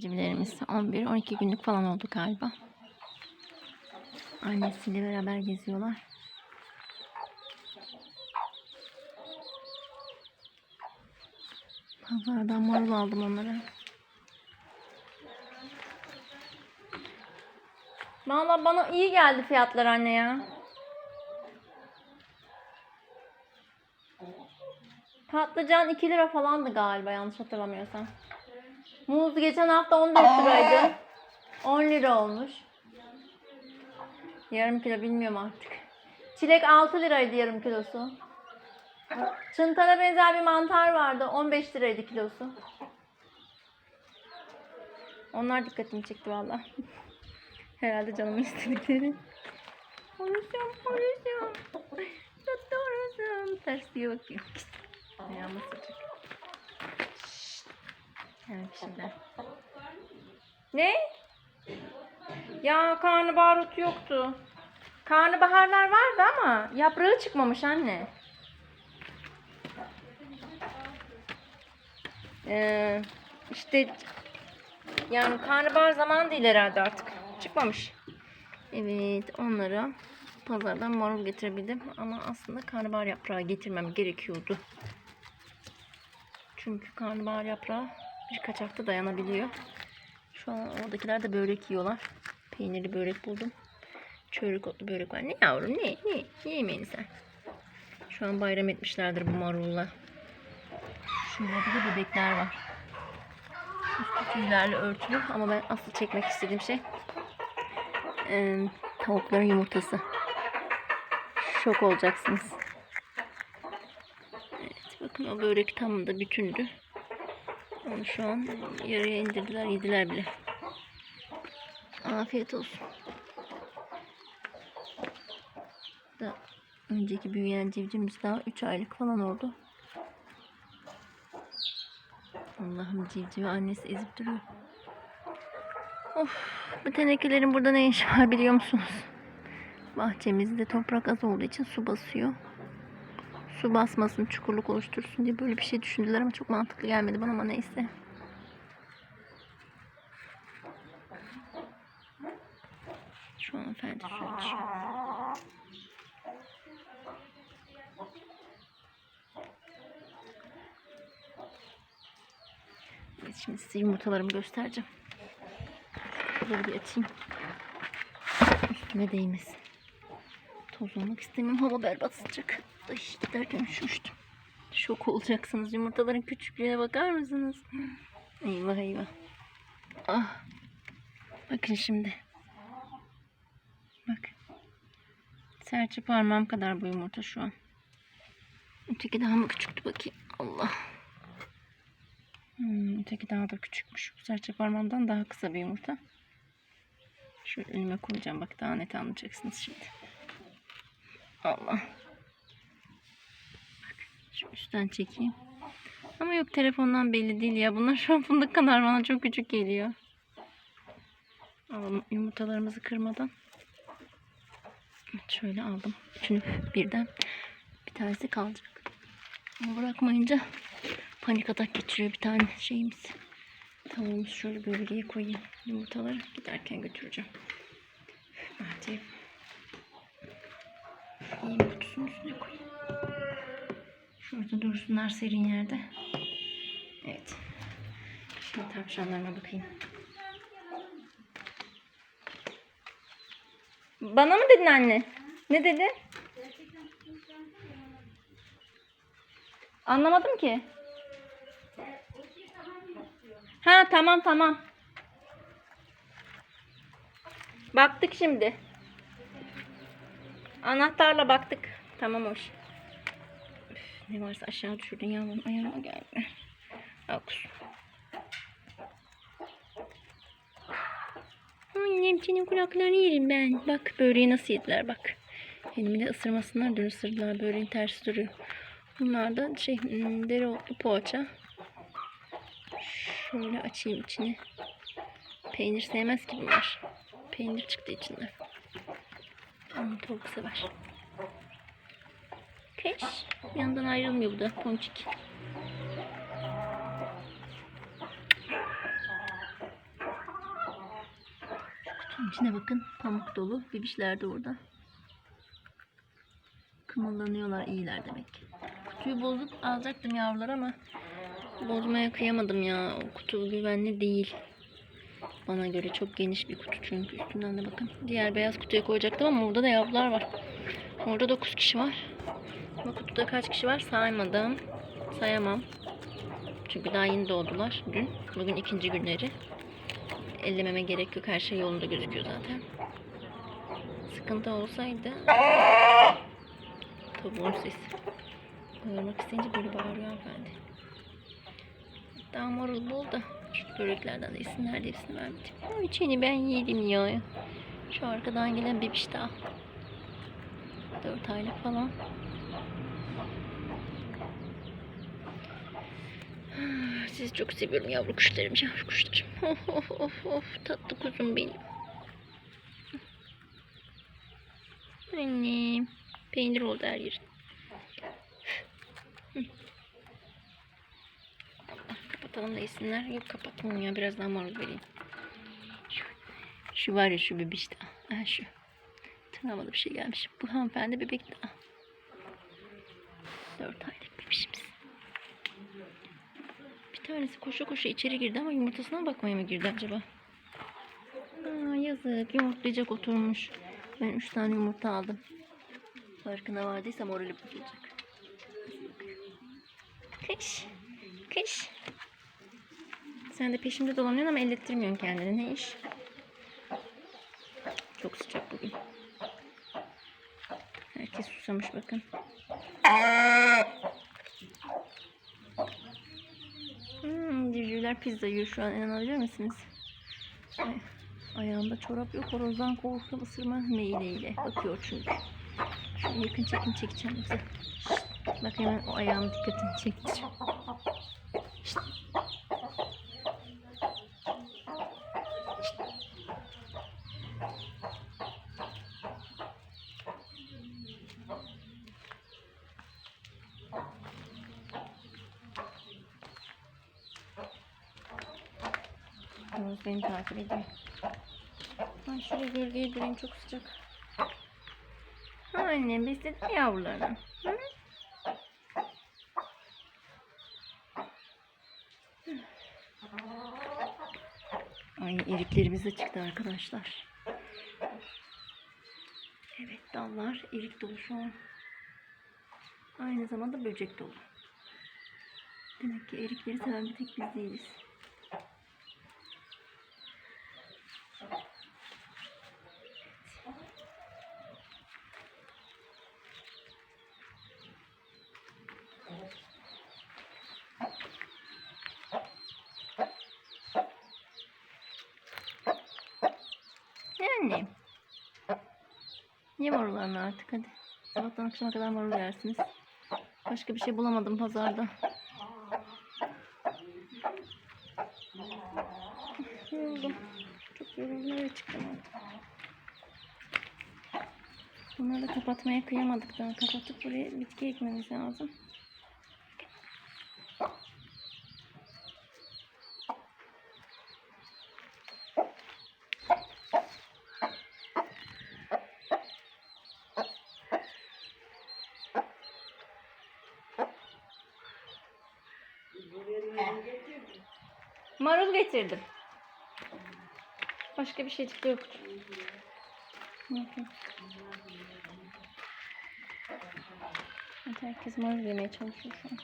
Civlerimiz 11-12 günlük falan oldu galiba. Annesiyle beraber geziyorlar. Pazardan marul aldım onlara. Valla bana iyi geldi fiyatlar anne ya. Patlıcan 2 lira falandı galiba yanlış hatırlamıyorsam. Muz geçen hafta 14 liraydı. 10 lira olmuş. Yarım kilo bilmiyorum artık. Çilek 6 liraydı yarım kilosu. Çıntara benzer bir mantar vardı. 15 liraydı kilosu. Onlar dikkatimi çekti valla. Herhalde canımın istedikleri. Konuşuyorum, konuşuyorum. Doktorum. Ters diye bakıyor. Ayağıma sıcak. Şimdi. Ne? Ya karnabahar otu yoktu. Karnabaharlar vardı ama yaprağı çıkmamış anne. Ee, işte yani karnabahar zamanı değil herhalde artık. Çıkmamış. Evet onlara pazardan marul getirebildim ama aslında karnabahar yaprağı getirmem gerekiyordu. Çünkü karnabahar yaprağı birkaç hafta dayanabiliyor. Şu an oradakiler de börek yiyorlar. Peynirli börek buldum. Çörek otlu börek var. Ne yavrum ne? Ne? Ne sen? Şu an bayram etmişlerdir bu marulla. Şurada da bebekler var. Üstü tüylerle örtülü ama ben asıl çekmek istediğim şey eee, tavukların yumurtası. Şok olacaksınız. Evet bakın o börek tam da bütündü. Onu şu an yarıya indirdiler yediler bile. Afiyet olsun. Da önceki büyüyen civcivimiz daha 3 aylık falan oldu. Allah'ım civcivi annesi ezip duruyor. Of, bu tenekelerin burada ne işi var biliyor musunuz? Bahçemizde toprak az olduğu için su basıyor. Su basmasın, çukurluk oluştursun diye böyle bir şey düşündüler ama çok mantıklı gelmedi bana ama neyse. Şu an Ferdi su. Evet, şimdi size yumurtalarımı göstereceğim. Şuraları bir açayım. Üstüme değmesin. Toz olmak istemiyorum. Hava berbat sıcak. Ay giderken üşümüştüm. Şok olacaksınız. Yumurtaların küçüklüğüne bakar mısınız? Eyvah eyvah. Ah. Bakın şimdi. Bak. Serçe parmağım kadar bu yumurta şu an. Öteki daha mı küçüktü bakayım. Allah. Hmm, öteki daha da küçükmüş. Bu serçe parmağımdan daha kısa bir yumurta. Şöyle önüme koyacağım. Bak daha net anlayacaksınız şimdi. Allah. Şu üstten çekeyim. Ama yok telefondan belli değil ya. Bunlar şu an fındık kadar bana çok küçük geliyor. Alalım yumurtalarımızı kırmadan. Şöyle aldım. Üçünü birden. Bir tanesi kalacak. Ama bırakmayınca panik atak geçiriyor bir tane şeyimiz. Tavuğumuzu şöyle bölgeye koyayım. Yumurtaları giderken götüreceğim. Hadi. İyi kutusunun üstüne koyayım. Şurada dursunlar serin yerde. Evet. Şimdi tavşanlarıma bakayım. Bana mı dedin anne? Ne dedi? Anlamadım ki. Ha tamam tamam. Baktık şimdi. Anahtarla baktık. Tamam hoş. Üf, ne varsa aşağı düşürdün yavrum. Ayağıma. Al kuzum. Annem senin kulaklarını yerim ben. Bak böreği nasıl yediler bak. Elimi de ısırmasınlar dün ısırdılar. Böreğin tersi duruyor. Bunlar da şey hmm, dereotlu poğaça. Şöyle açayım içini. Peynir sevmez ki bunlar. Peynir çıktı içinden. Ama tavuk sever. Keş. Yandan ayrılmıyor bu da. Ponçik. İçine bakın pamuk dolu. Bebişler de orada. Kımıldanıyorlar iyiler demek. Kutuyu bozup alacaktım yavrular ama bozmaya kıyamadım ya. O kutu güvenli değil. Bana göre çok geniş bir kutu çünkü üstünden de bakın. Diğer beyaz kutuya koyacaktım ama orada da yavrular var. Orada 9 kişi var. Bu kutuda kaç kişi var saymadım. Sayamam. Çünkü daha yeni doğdular dün. Bugün ikinci günleri. Ellememe gerek yok. Her şey yolunda gözüküyor zaten. Sıkıntı olsaydı tavuğun sesi. Uyarmak isteyince böyle bağırıyor hanımefendi. Daha marul bol da böreklerden de yesinler diye hepsini vermeyeceğim. Ama içini ben yedim ya. Şu arkadan gelen bebiş daha. 4 aylık falan. Sizi çok seviyorum yavru kuşlarım, yavru kuşlarım. Of of of of tatlı kuzum benim. Annem. Peynir oldu her yerin. Hı. Kapatalım da yesinler. Yok kapatmayayım ya. Biraz daha marul vereyim. Şu, şu var ya şu bebiş daha. Ha şu. Tırnamalı bir şey gelmiş. Bu hanımefendi bebek daha. Dört aylık bebişimiz. Bir tanesi koşa koşa içeri girdi ama yumurtasına bakmaya mı girdi acaba? Aa, yazık yumurtlayacak oturmuş. Ben üç tane yumurta aldım. Farkına vardıysa morali bozulacak. Kış. Kış. Sen de peşimde dolanıyorsun ama ellettirmiyorsun kendini. Ne iş? Çok sıcak bugün. Herkes susamış bakın. Hmm, civcivler pizza yiyor şu an inanabilir misiniz? Ay, ayağımda çorap yok horozdan korkuyorum ısırma meyleyle bakıyor çünkü. Şöyle yakın çekim çekeceğim bize. Bak hemen o ayağımın dikkatini çekti. Horoz beni takip ediyor. Ben şuraya gölgeye durayım çok sıcak. Ha annem besledin mi yavrularını? Hı? Ay eriklerimiz de çıktı arkadaşlar. Evet dallar erik dolu şu an. Aynı zamanda böcek dolu. Demek ki erikleri seven bir tek biz değiliz. Annem? Ye marullarını artık hadi. Sabahtan akşama kadar marul yersiniz. Başka bir şey bulamadım pazarda. Yoruldum. Çok yoruldum. Eve çıktım artık. Bunları da kapatmaya kıyamadık daha. Kapatıp buraya bitki ekmemiz lazım. Marul getirdim. Başka bir şeycik de yoktu. Herkes marul yemeye çalışıyor şu an.